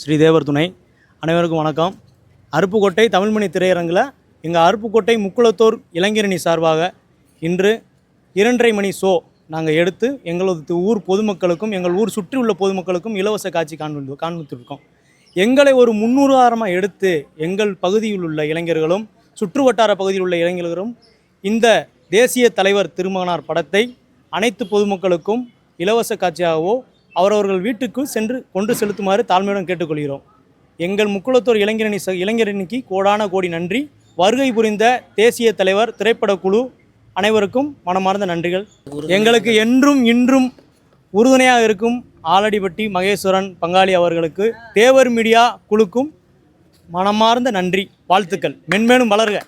ஸ்ரீதேவர் துணை. அனைவருக்கும் வணக்கம். அருப்புக்கோட்டை தமிழ்மணி திரையரங்கில் எங்கள் அருப்புக்கோட்டை முக்குளத்தோர் இளைஞரணி சார்பாக இன்று இரண்டரை மணி ஷோ நாங்கள் எடுத்து எங்களது ஊர் பொதுமக்களுக்கும் எங்கள் ஊர் சுற்றி உள்ள பொதுமக்களுக்கும் இலவச காட்சி காண்பி காண்பித்திருக்கோம். எங்களை ஒரு முன்னுதாரணமாக எடுத்து எங்கள் பகுதியில் உள்ள இளைஞர்களும் சுற்று வட்டார பகுதியில் உள்ள இளைஞர்களும் இந்த தேசிய தலைவர் திருமகனார் படத்தை அனைத்து பொதுமக்களுக்கும் இலவச காட்சியாகவோ அவரவர்கள் வீட்டுக்கு சென்று கொண்டு செலுத்துமாறு தாழ்மையுடன் கேட்டுக்கொள்கிறோம். எங்கள் முக்குளத்தோர் இளைஞரணி ச இளைஞரணிக்கு கோடான கோடி நன்றி. வருகை புரிந்த தேசிய தலைவர் திரைப்படக்குழு அனைவருக்கும் மனமார்ந்த நன்றிகள். எங்களுக்கு என்றும் இன்றும் உறுதுணையாக இருக்கும் ஆலடிப்பட்டி மகேஸ்வரன் பங்காளி அவர்களுக்கு தேவர் மீடியா குழுக்கும் மனமார்ந்த நன்றி. வாழ்த்துக்கள். மென்மேலும் வளர்க.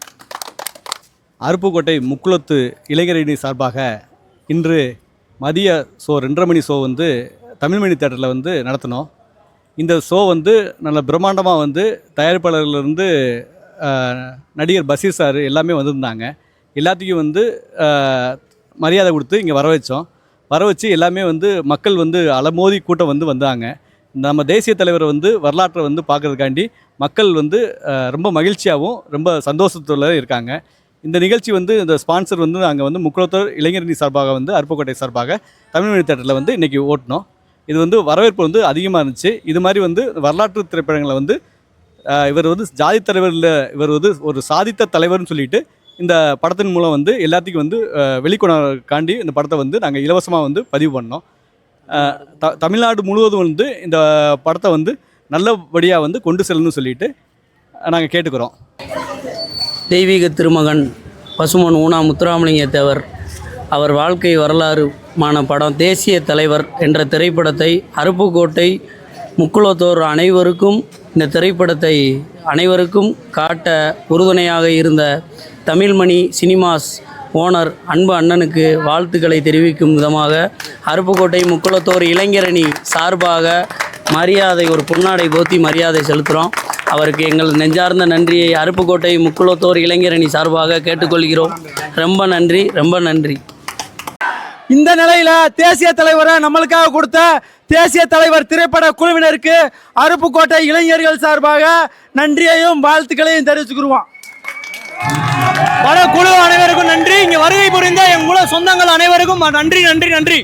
அருப்புக்கோட்டை முக்குளத்து இளைஞரணி சார்பாக இன்று மதிய ஷோ ரெண்டரை மணி ஷோ வந்து தமிழ்மணி தேட்டரில் வந்து நடத்தினோம். இந்த ஷோ வந்து நல்ல பிரம்மாண்டமாக வந்து தயாரிப்பாளர்லேருந்து நடிகர் பஷீர் சார் எல்லாமே வந்திருந்தாங்க. எல்லாத்துக்கும் வந்து மரியாதை கொடுத்து இங்கே வர வச்சோம். வர வச்சு எல்லாமே வந்து மக்கள் வந்து அலமோதி கூட்டம் வந்து வந்தாங்க. நம்ம தேசிய தலைவரை வந்து வரலாற்றை வந்து பார்க்கறதுக்காண்டி மக்கள் வந்து ரொம்ப மகிழ்ச்சியாகவும் ரொம்ப சந்தோஷத்தில் இருக்காங்க. இந்த நிகழ்ச்சி வந்து இந்த ஸ்பான்சர் வந்து நாங்கள் வந்து முக்குளத்தோர் இளைஞரணி சார்பாக வந்து அருப்புக்கோட்டை சார்பாக தமிழ்மொழி தேட்டரில் வந்து இன்றைக்கி ஓட்டினோம். இது வந்து வரவேற்பு வந்து அதிகமாக இருந்துச்சு. இது மாதிரி வந்து வரலாற்று திரைப்படங்களை வந்து இவர் வந்து ஜாதி தலைவரில் இவர் வந்து ஒரு சாதித்த தலைவர்னு சொல்லிட்டு இந்த படத்தின் மூலம் வந்து எல்லாத்துக்கும் வந்து வெளிக்கொணர்காண்டி இந்த படத்தை வந்து நாங்கள் இலவசமாக வந்து பதிவு பண்ணோம். த தமிழ்நாடு முழுவதும் வந்து இந்த படத்தை வந்து நல்லபடியாக வந்து கொண்டு செல்லணும்னு சொல்லிட்டு நாங்கள் கேட்டுக்கிறோம். தெய்வீக திருமகன் பசுமன் ஊனா முத்துராமலிங்க தேவர் அவர் வாழ்க்கை வரலாறு மான படம் தேசிய தலைவர் என்ற திரைப்படத்தை அருப்புக்கோட்டை முக்குளத்தோர் அனைவருக்கும் இந்த திரைப்படத்தை அனைவருக்கும் காட்ட உறுதுணையாக இருந்த தமிழ்மணி சினிமாஸ் ஓனர் அன்பு அண்ணனுக்கு வாழ்த்துக்களை தெரிவிக்கும் விதமாக அருப்புக்கோட்டை முக்குளத்தோர் இளைஞரணி சார்பாக மரியாதை ஒரு பொன்னாடை போத்தி மரியாதை செலுத்துகிறோம் அவருக்கு எங்கள் நெஞ்சார்ந்த நன்றியை அருப்புக்கோட்டை முக்குளத்தோர் இளைஞரணி சார்பாக கேட்டுக்கொள்கிறோம். ரொம்ப நன்றி ரொம்ப நன்றி. இந்த நிலையில தேசிய தலைவரை நம்மளுக்காக கொடுத்த தேசிய தலைவர் திரைப்பட குழுவினருக்கு அருப்புக்கோட்டை இளைஞர்கள் சார்பாக நன்றியையும் வாழ்த்துக்களையும் தெரிவிச்சுக்கிடுவோம் பட குழு அனைவருக்கும் நன்றி. இங்கே வருகை புரிந்த மூல சொந்தங்கள் அனைவருக்கும் நன்றி நன்றி நன்றி.